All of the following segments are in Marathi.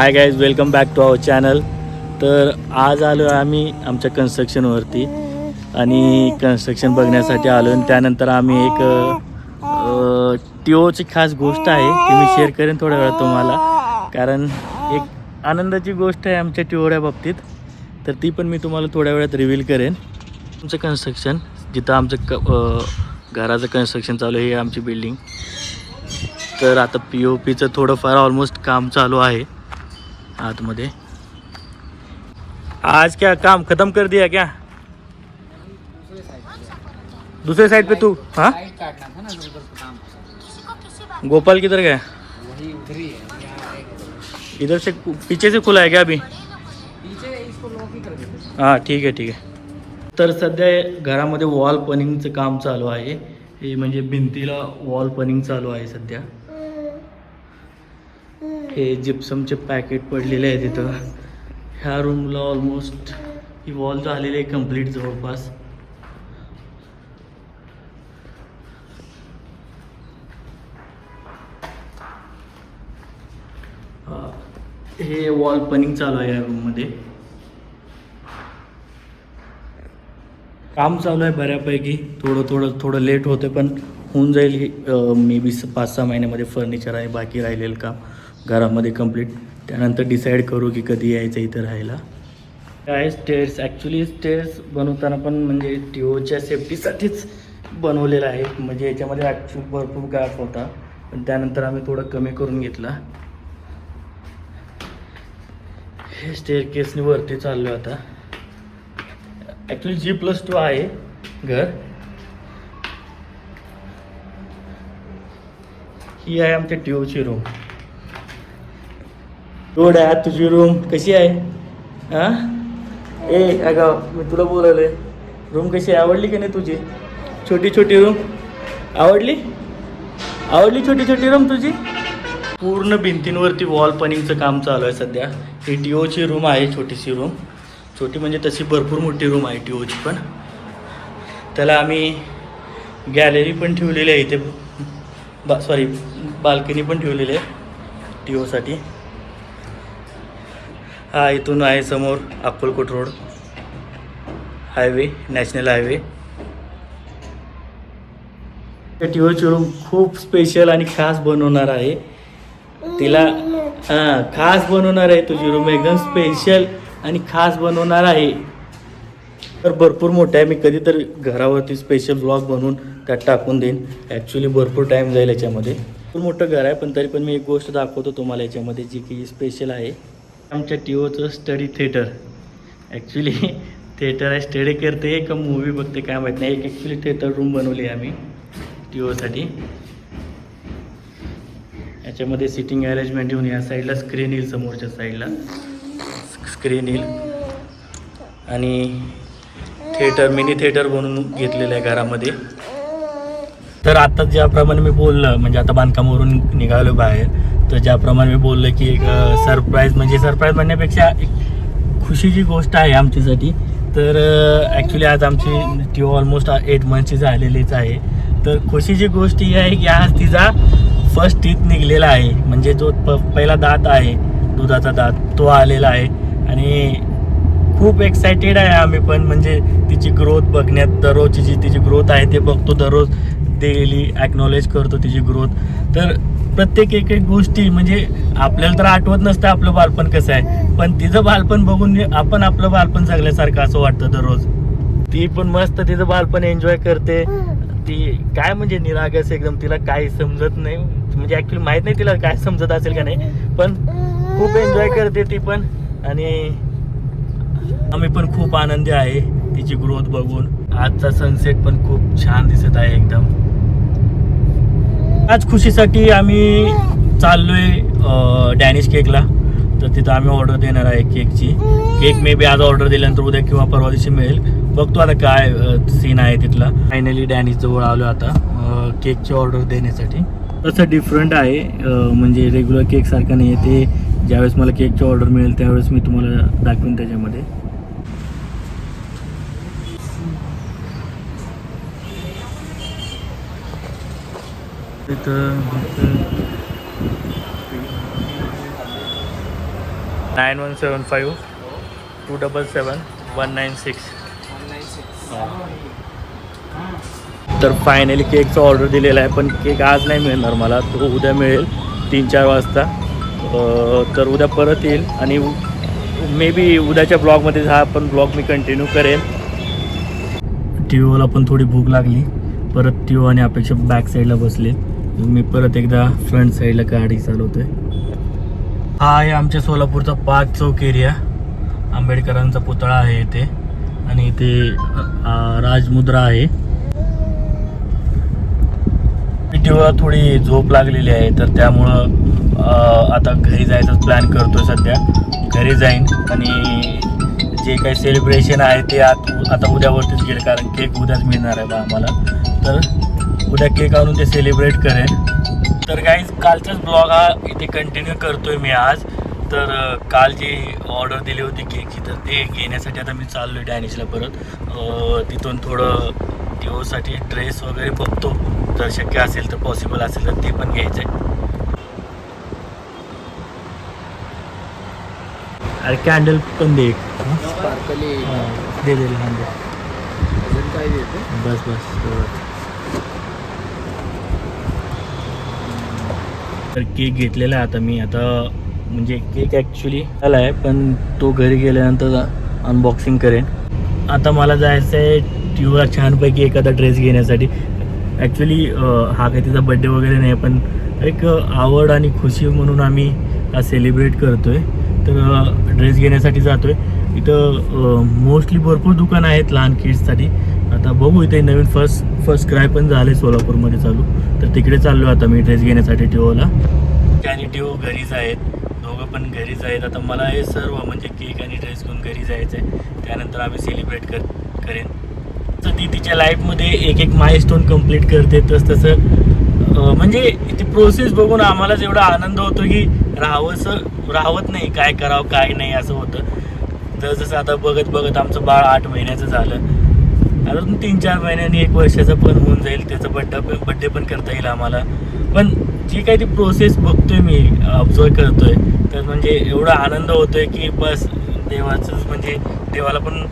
Hi guys welcome back to our channel तर आज आलो आम्ही आमच्या कन्स्ट्रक्शनवरती आणि कन्स्ट्रक्शन बघण्यासाठी आलो आणि त्यानंतर आम्ही एक टिओची खास गोष्ट आहे ती मी शेअर करेन थोड्या वेळात तुम्हाला. कारण एक आनंदाची गोष्ट आहे आमच्या टिओच्या बाबतीत. तर ती पण मी तुम्हाला थोड्या वेळात रिव्हील करेन. आमचं कन्स्ट्रक्शन जिथं आमचं क घराचं कन्स्ट्रक्शन चालू आहे आमची बिल्डिंग तर आता पी ओ पीचं थोडंफार ऑलमोस्ट काम चालू आहे. आतमध्ये. आज क्या काम खत्म कर दिया क्या? दूसरे साइड पे तू हाँ? गोपाल किधर गया? इधर से पीछे से खुला है क्या अभी? हां ठीक आहे ठीक आहे तर सध्या घरामध्ये वॉल पनिंगचं काम चालू आहे. हे म्हणजे भिंतीला वॉल पनिंग चालू आहे सध्या. हे जिप्समचे पॅकेट पडलेले आहे तिथं. ह्या रूमला ऑलमोस्ट ही वॉल झालेली आहे कंप्लीट जवळपास. हे वॉल पनिंग चालू आहे या रूममध्ये काम चालू आहे बऱ्यापैकी. थोडं थोडं थोडं लेट होते पण होऊन जाईल मे बी पाच सहा महिन्यामध्ये फर्निचर आहे बाकी राहिलेलं काम. घरामध्ये कंप्लीट त्यानंतर डिसाईड करू की कधी यायचं इथं राहायला. काय स्टेअर्स ॲक्च्युली स्टेअर्स बनवताना पण म्हणजे टिओच्या सेफ्टीसाठीच बनवलेलं आहे. म्हणजे याच्यामध्ये ॲक्च्युअल भरपूर गॅप होता. पण त्यानंतर आम्ही थोडं कमी करून घेतला. हे स्टेअर केसने वरती चाललो आता. ॲक्च्युली जी प्लस टू आहे घर. ही आहे आमच्या टिओची रूम रोड आहे तुझी रूम कशी आहे? हां? ए अगं मी तुला बोलवलं आहे रूम कशी आहे? आवडली की नाही तुझी? छोटी छोटी रूम आवडली? आवडली छोटी छोटी रूम तुझी? पूर्ण भिंतींवरती वॉल पनिंगचं काम चालू आहे सध्या. ही टी ओची रूम आहे छोटीशी रूम छोटी म्हणजे तशी भरपूर मोठी रूम आहे टी ओची पण. त्याला आम्ही गॅलरी पण ठेवलेली आहे इथे. बा सॉरी बाल्कनी पण ठेवलेली आहे टी ओसाठी हा इथून आहे समोर Akkalkot road. Highway national highway. टिओची room खूप स्पेशल आणि खास बनवणार आहे. तिला हां खास बनवणार आहे तुझी रूम एकदम स्पेशल आणि खास बनवणार आहे. तर भरपूर मोठं आहे. मी कधीतरी घरावरती स्पेशल ब्लॉग बनवून त्यात टाकून देईन. ॲक्च्युली भरपूर टाईम जाईल याच्यामध्ये. खूप मोठं घर आहे पण तरी पण मी एक गोष्ट दाखवतो तुम्हाला याच्यामध्ये जी की स्पेशल आहे. आमच्या टी ओचं स्टडी थिएटर ॲक्च्युली थिएटर आहे स्टडी करते का मूवी बघते काय माहीत नाही. एक ॲक्च्युली थिएटर रूम बनवली आहे आम्ही टीओसाठी. याच्यामध्ये सिटिंग अरेंजमेंट येऊन या साईडला स्क्रीन येईल समोरच्या साईडला स्क्रीन येईल. आणि थिएटर मिनी थिएटर बनवून घेतलेलं आहे घरामध्ये. तर आता ज्याप्रमाणे मी बोललं म्हणजे आता बांधकामावरून निघालो बाहेर तर ज्याप्रमाणे मी बोललं की एक सरप्राईज म्हणजे सरप्राईज म्हणण्यापेक्षा एक खुशीची गोष्ट आहे आमच्यासाठी तर ॲक्च्युली आज आमची टी ऑलमोस्ट एट मंथची झालेलीच आहे. तर खुशीची गोष्ट ही आहे की आज तिचा फर्स्ट टीथ निघलेला आहे. म्हणजे जो प पहिला दात आहे दुधाचा दात तो आलेला आहे. आणि खूप एक्सायटेड आहे आम्ही पण म्हणजे तिची ग्रोथ बघण्यात दररोजची जी तिची ग्रोथ आहे ते बघतो दररोज. डेली ॲक्नॉलेज करतो तिची ग्रोथ तर प्रत्येक एक एक गोष्टी म्हणजे आपल्याला तर आठवत नसतं आपलं बालपण कसं आहे. पण तिचं बालपण बघून आपण आपलं बालपण जगल्यासारखं असं वाटतं दररोज. ती पण मस्त तिचं बालपण एन्जॉय करते. ती काय म्हणजे निरागस एकदम तिला काही समजत नाही. म्हणजे ॲक्च्युली माहीत नाही तिला काय समजत असेल का नाही. पण खूप एन्जॉय करते ती पण. आणि आम्ही पण खूप आनंदी आहे तिची ग्रोथ बघून. आजचा सनसेट पण खूप छान दिसत आहे एकदम. आज खुशीसाठी आम्ही चाललोय डॅनिश केकला तर तिथं आम्ही ऑर्डर देणार आहे केकची केक मे बी आज ऑर्डर दिल्यानंतर उद्या किंवा परवा दिवशी मिळेल. बघतो आता काय सीन आहे तिथला. फायनली डॅनिश जवळ आलो आता केकची ऑर्डर देण्यासाठी. तसं डिफरंट आहे म्हणजे रेग्युलर केकसारखं नाही आहे ते. ज्यावेळेस मला केकची ऑर्डर मिळेल त्यावेळेस मी तुम्हाला दाखवेन त्याच्यामध्ये. तिथं nine one seven five two double seven one nine six nine six तर फायनली केकचा ऑर्डर दिलेला आहे पण केक आज नाही मिळणार मला तो उद्या मिळेल तीन चार वाजता तर उद्या परत येईल आणि मे बी उद्याच्या ब्लॉगमध्ये हा पण ब्लॉग मी कंटिन्यू करेन टी ओला पण थोडी भूक लागली परत टी व्ही आणि अपेक्षा बॅक साईडला बसले मी परत एकदा फ्रंट साईडला गाडी चालवतोय. हा आहे आमच्या सोलापूरचा पाच चौक एरिया आंबेडकरांचा पुतळा आहे इथे. आणि इथे राजमुद्रा आहे. पिटीवर थोडी झोप लागलेली आहे तर त्यामुळं आता घरी जायचा प्लॅन करतोय सध्या. घरी जाईन. आणि जे काही सेलिब्रेशन आहे ते आत आता उद्यावरतीच गेलं कारण केक उद्याच मिळणार आहे बा आम्हाला. तर उद्या केक आणून ते सेलिब्रेट करेन. तर काही कालचाच ब्लॉग हा इथे कंटिन्यू करतोय मी आज. तर काल जी ऑर्डर दिली होती केकची तर ते घेण्यासाठी आता मी चाललो आहे डॅनिशला परत. तिथून थोडं दिवससाठी ड्रेस वगैरे बघतो. जर शक्य असेल तर पॉसिबल असेल तर ते पण घ्यायचं आहे अरे कॅन्डल पण दे दे दे बस बस. तर केक घेतलेला आहे आता मी. आता म्हणजे केक ॲक्च्युली आला आहे पण तो घरी गेल्यानंतर अनबॉक्सिंग करेन. आता मला जायचं आहे ट्यूला छानपैकी एखादा ड्रेस घेण्यासाठी. ॲक्च्युली हा काही तिचा बड्डे वगैरे नाही पण एक आवड आणि खुशी म्हणून आम्ही हा सेलिब्रेट करतो आहे तर ड्रेस घेण्यासाठी जातो आहे इथं मोस्टली भरपूर दुकानं आहेत लहान किड्ससाठी आता बघू इथे नवीन फर्स्ट फर्स्ट क्राय पण झाले सोलापूरमध्ये चालू. तर तिकडे चाललो आता मी ड्रेस घेण्यासाठी टिओला. आणि टिओ घरीच आहेत. दोघं पण घरीच आहेत. आता मला हे सर्व म्हणजे केक आणि ड्रेस घेऊन घरी जायचं आहे त्यानंतर आम्ही सेलिब्रेट कर करेन. तर ती तिच्या लाईफमध्ये एक एक माइलस्टोन कंप्लीट करते. तस तसं म्हणजे ती प्रोसेस बघून आम्हालाच एवढा आनंद होतो की राहावंसं राहवत नाही. काय करावं काय नाही असं होतं. जसं आता बघत बघत आमचं बाळ आठ महिन्याचं झालं. अजून तीन चार महिन्यांनी एक वर्षाचा पण होऊन जाईल त्याचा बड्डा बड्डे पण करता येईल आम्हाला. पण जी काही ती प्रोसेस बघतोय मी ऑब्झर्व करतोय तर म्हणजे एवढा आनंद होतोय की बस देवाचंच म्हणजे देवाला पण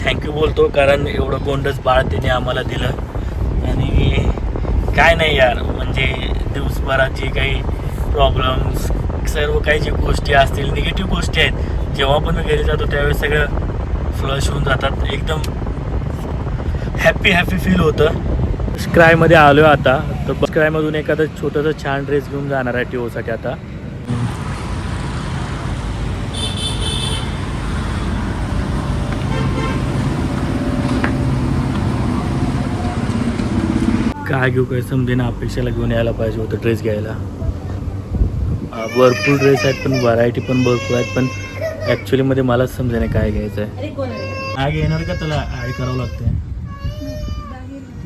थँक्यू बोलतो कारण एवढं गोंडस बाळ त्याने आम्हाला दिलं. आणि काय नाही यार म्हणजे दिवसभरात जे काही प्रॉब्लेम्स सर्व काही जे गोष्टी असतील निगेटिव्ह गोष्टी आहेत जेव्हा पण मी घरी जातो त्यावेळेस सगळं फ्लश होऊन जातात एकदम हॅपी हॅपी फील होतं. स्क्रायमध्ये आलो आहे आता. तर स्क्रायमधून एखादं छोटंसं छान ड्रेस घेऊन जाणार आहे टीओसाठी आता. काय घेऊ काय समजेना अपेक्षाला घेऊन यायला पाहिजे होतं ड्रेस घ्यायला. भरपूर ड्रेस आहेत पण व्हरायटी पण भरपूर आहेत पण ॲक्च्युलीमध्ये मलाच समजेना काय घ्यायचं आहे? काय घेणार का? त्याला ॲड करावं लागतंय.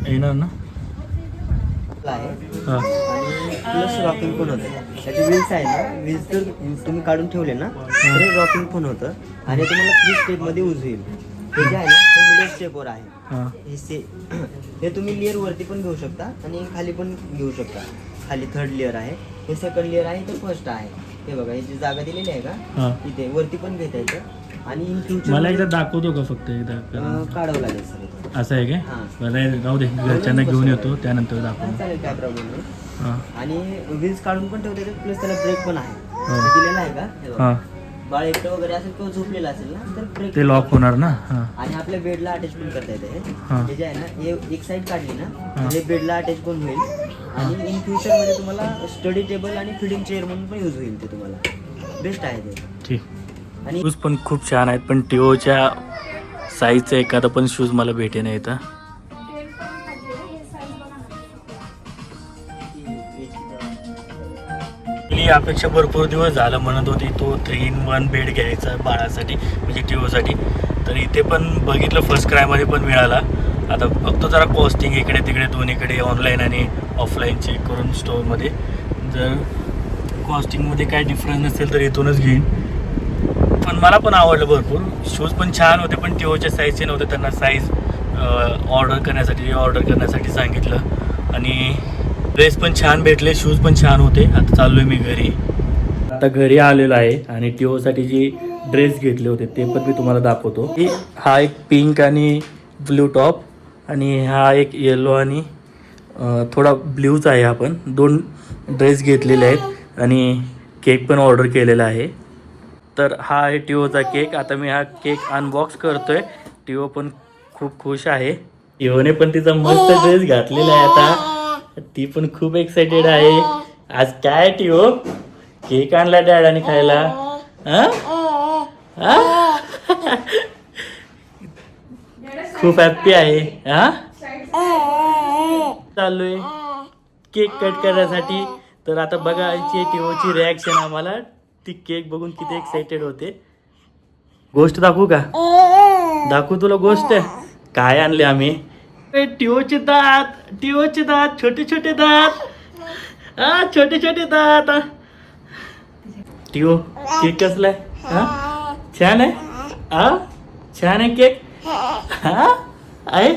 येणार ना? हां. प्लस रॉकिंग पण होतं. त्याचे व्हील्स आहे ना व्हील्स जर तुम्ही काढून ठेवले ना तर रॉकिंग पण होतं. आणि तुम्हाला थ्री स्टेपमध्ये यूज होईल हे जे आहे ना ते मिडल स्टेपवर आहे. हां. हे से हे तुम्ही लेअर वरती पण घेऊ शकता आणि खाली पण घेऊ शकता. खाली थर्ड लेअर आहे. हे सेकंड लेअर आहे ते फर्स्ट आहे. हे बघा जी जागा दिलेली आहे का? इथे वरती पण घेता येतं. आणि इन फ्युचर मला एकदा दाखवतो का फक्त एकदा? कारण काढावं लागेल सर. असं आहे काय? हां. राहू दे घरच्यांना घेऊन येतो त्यानंतर हां, दाखवतो चालेल काय प्रॉब्लेम नाही. हां. आणि व्हील्स काढून पण ठेवता येतात प्लस त्याला ब्रेक पण आहे. हो. दिलेला आहे का? हे बघा. हां. बाळ एकटं वगैरे असेल किंवा झोपलेला असेल ना तर ब्रेक ते लॉक होणार ना? हां. आणि आपल्या बेडला अटॅच पण करता येते. हा. हे जे आहे ना हे एक साईड काढली ना हा. बेडला अटॅच पण होईल. आणि इन फ्युचरमध्ये तुम्हाला स्टडी टेबल आणि फिडिंग चेअर म्हणून पण यूज होईल ते तुम्हाला. बेस्ट आहे ते. आणि शूज पण खूप छान आहेत पण टिओच्या साईजचा एखादा पण शूज मला भेटे नाही इथं. आपली अपेक्षा भरपूर दिवस झालं म्हणत होती तो थ्री इन वन बेड घ्यायचा बाळासाठी म्हणजे टिओसाठी. तर इथे पण बघितलं फर्स्ट क्रायमध्ये पण मिळाला. आता फक्त जरा कॉस्टिंग इकडे तिकडे दोन्हीकडे ऑनलाईन आणि ऑफलाईन चेक करून स्टोअरमध्ये जर कॉस्टिंगमध्ये काय डिफरन्स नसेल तर इथूनच घेईन. पण मला पण आवडलं भरपूर. शूज पण छान होते पण टिओच्या साईजचे नव्हते त्यांना साईज ऑर्डर करण्यासाठी ऑर्डर करण्यासाठी सांगितलं. आणि ड्रेस पण छान भेटले शूज पण छान होते. आता चाललो आहे मी घरी. आता घरी आलेलो आहे आणि टिओसाठी जे ड्रेस घेतले होते ते पण मी तुम्हाला दाखवतो. की हा एक पिंक आणि ब्ल्यू टॉप आणि हा एक येलो आणि थोडा ब्ल्यूच आहे हा पण. दोन ड्रेस घेतलेले आहेत आणि केक पण ऑर्डर केलेला आहे. तर हा आहे टिओचा केक. आता मी हा केक अनबॉक्स करतोय. टिओ पण खूप खुश आहे. टिओने पण तिचा मस्त ड्रेस घातलेला आहे आता. ती पण खूप एक्साइटेड आहे. आज काय टिओ? केक आणला डॅडाने खायला. हा? हा? खूप हॅप्पी आहे. हा? चाललोय. केक कट करण्यासाठी. तर आता बघायची टिओची रिॲक्शन आम्हाला. ती केक बघून किती एक्साइटेड होते. गोष्ट दाखवू का? दाखवू तुला गोष्ट? काय आणले आम्ही? टिओचे दात टिओचे दात छोटे छोटे दात. हा छोटे छोटे दात. टिओ केक कसलाय हा? छान आहे? हा? छान आहे केक? हा? आहे?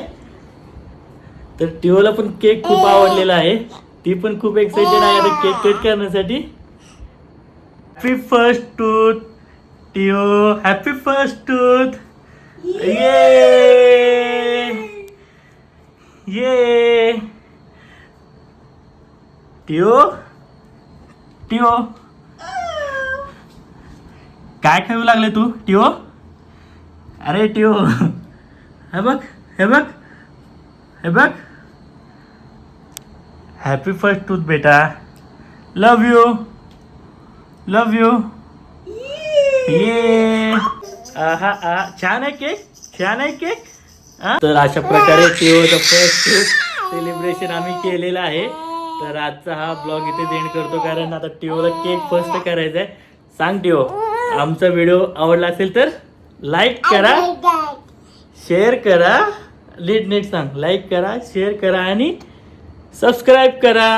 तर टिओला पण केक खूप आवडलेला आहे. ती पण खूप एक्साइटेड आहे आता केक कट करण्यासाठी. हॅपी फ़र्स्ट टूथ टिओ हॅपी फ़र्स्ट टूथ ये ये टिओ टिओ काय खाऊ लागले तू. टिओ अरे टिओ हे बघ हे बघ हे बघ हॅपी फ़र्स्ट टूथ बेटा. लव यू लव यू ये आहा आ छान आहे केक छान आहे केक तर अशा प्रकारे टिओचं फर्स्ट सेलिब्रेशन आम्ही केलेलं आहे. तर आजचा हा ब्लॉग इथे एंड करतो कारण आता टिओला केक फर्स्ट करायचा आहे सांग टिओ आमचा व्हिडिओ आवडला असेल तर लाईक करा शेअर करा नीट नीट सांग. लाईक करा शेअर करा आणि सबस्क्राईब करा.